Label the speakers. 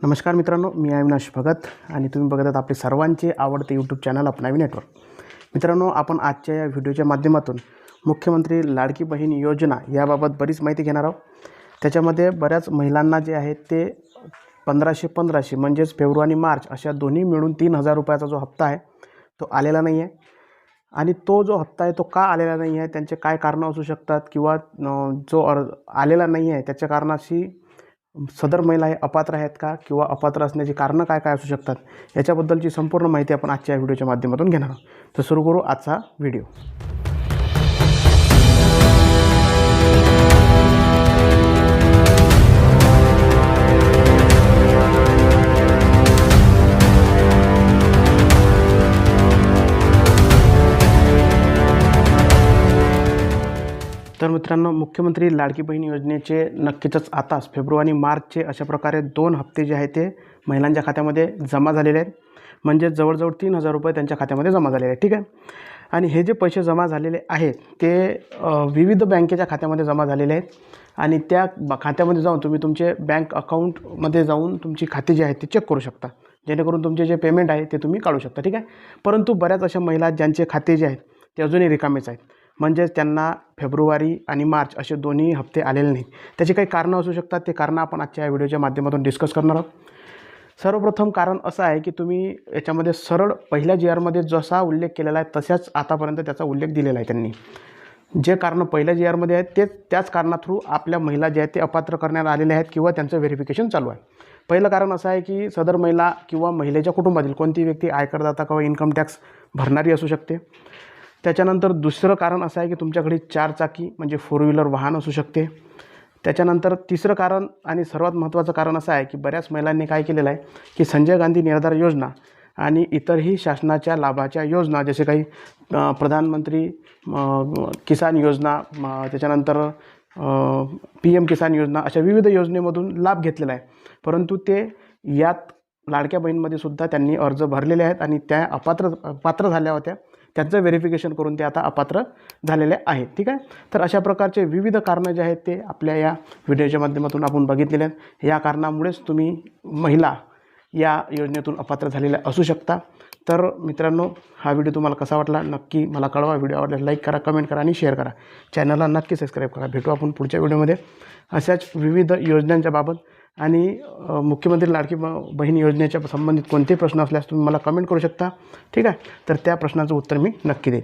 Speaker 1: नमस्कार मित्रांनो मी अविनाश भगत आणि तुम्ही बघत आहात आपले सर्वांचे आवडते यूट्यूब चॅनल अपनावी नेटवर्क मित्रांनो आपण आजच्या या व्हिडिओच्या माध्यमातून मुख्यमंत्री लाडकी बहीण योजना याबाबत बरीच माहिती घेणार आहोत. त्याच्यामध्ये बऱ्याच महिलांना जे आहे ते पंधराशे पंधराशे म्हणजेच फेब्रुवारी मार्च अशा दोन्ही मिळून तीन हजार रुपयाचा जो हप्ता आहे तो आलेला नाही आहे. आणि तो जो हप्ता आहे तो का आलेला नाही आहे त्यांचे काय कारणं असू शकतात किंवा जो अर्ज आलेला नाही आहे त्याच्या कारणाशी सदर महिला हे अपात्र आहेत का? किंवा अपात्र असण्याची कारणं काय काय असू शकतात? याच्याबद्दलची संपूर्ण माहिती आपण आजच्या व्हिडिओच्या माध्यमातून घेणार आहोत. तर सुरू करू आजचा व्हिडिओ. तर मित्रांनो मुख्यमंत्री लाडकी बहीण योजनेचे नक्कीच आताच फेब्रुवारी मार्चचे अशा प्रकारे दोन हप्ते जे आहेत ते महिलांच्या खात्यामध्ये जमा झालेले आहेत. म्हणजे जवळजवळ तीन हजार रुपये त्यांच्या खात्यामध्ये जमा झालेले आहेत ठीक आहे? आणि हे जे पैसे जमा झालेले आहेत ते विविध बँकेच्या खात्यामध्ये जमा झालेले आहेत. आणि त्या खात्यामध्ये जाऊन तुम्ही तुमचे बँक अकाउंटमध्ये जाऊन तुमची खाती जी आहेत ती चेक करू शकता. जेणेकरून तुमचे जे पेमेंट आहे ते तुम्ही काढू शकता ठीक आहे? परंतु बऱ्याच अशा महिला ज्यांचे खाते जे आहेत ते अजूनही रिकामेच आहेत. म्हणजेच त्यांना फेब्रुवारी आणि मार्च असे दोन्ही हप्ते आलेले नाहीत. त्याची काही कारणं असू शकतात. ते कारणं आपण आजच्या या व्हिडिओच्या माध्यमातून डिस्कस करणार आहोत. सर्वप्रथम कारण असं आहे की तुम्ही याच्यामध्ये सरळ पहिल्या जी आरमध्ये जसा उल्लेख केलेला आहे तशाच आतापर्यंत त्याचा उल्लेख दिलेला आहे त्यांनी. जे कारणं पहिल्या जी आरमध्ये आहेत ते त्याच कारणा थ्रू आपल्या महिला जे आहेत ते अपात्र करण्यात आलेल्या आहेत किंवा त्यांचं व्हेरिफिकेशन चालू आहे. पहिलं कारण असं आहे की सदर महिला किंवा महिलेच्या कुटुंबातील कोणती व्यक्ती आयकरदाता किंवा इन्कम टॅक्स भरणारी असू शकते. त्याच्यानंतर दुसरं कारण असं आहे की तुमच्याकडे चार चाकी म्हणजे फोर व्हीलर वाहन असू शकते. त्याच्यानंतर तिसरं कारण आणि सर्वात महत्त्वाचं कारण असं आहे की बऱ्याच महिलांनी काय केलेलं आहे की संजय गांधी निराधार योजना आणि इतरही शासनाच्या लाभाच्या योजना जसे काही प्रधानमंत्री किसान योजना त्याच्यानंतर पी एम किसान योजना अशा विविध योजनेमधून लाभ घेतलेला आहे. परंतु ते यात लाडक्या बहीणमध्ये सुद्धा त्यांनी अर्ज भरलेले आहेत आणि त्या अपात्र पात्र झाल्या होत्या. त्यांचं व्हेरिफिकेशन करून ते आता अपात्र झालेले आहेत. ठीक आहे? तर अशा प्रकारचे विविध कारणं जे आहेत ते आपल्या या व्हिडिओच्या माध्यमातून आपण बघितलेले आहेत. या कारणामुळेच तुम्ही महिला या योजनेतून अपात्र झालेल्या असू शकता. तर मित्रांनो हा व्हिडिओ तुम्हाला कसा वाटला? नक्की मला कळवा. व्हिडिओ आवडला लाईक करा कमेंट करा आणि शेअर करा. चॅनलला नक्की सबस्क्राईब करा. भेटू आपण पुढच्या व्हिडिओमध्ये. अशाच विविध योजनांच्या बाबत आणि मुख्यमंत्री लाडकी बहीण योजनेच्या संबंधित कोणते प्रश्न असल्यास तुम्ही मला कमेंट करू शकता. ठीक आहे? तर त्या प्रश्नाचं उत्तर मी नक्की देईन.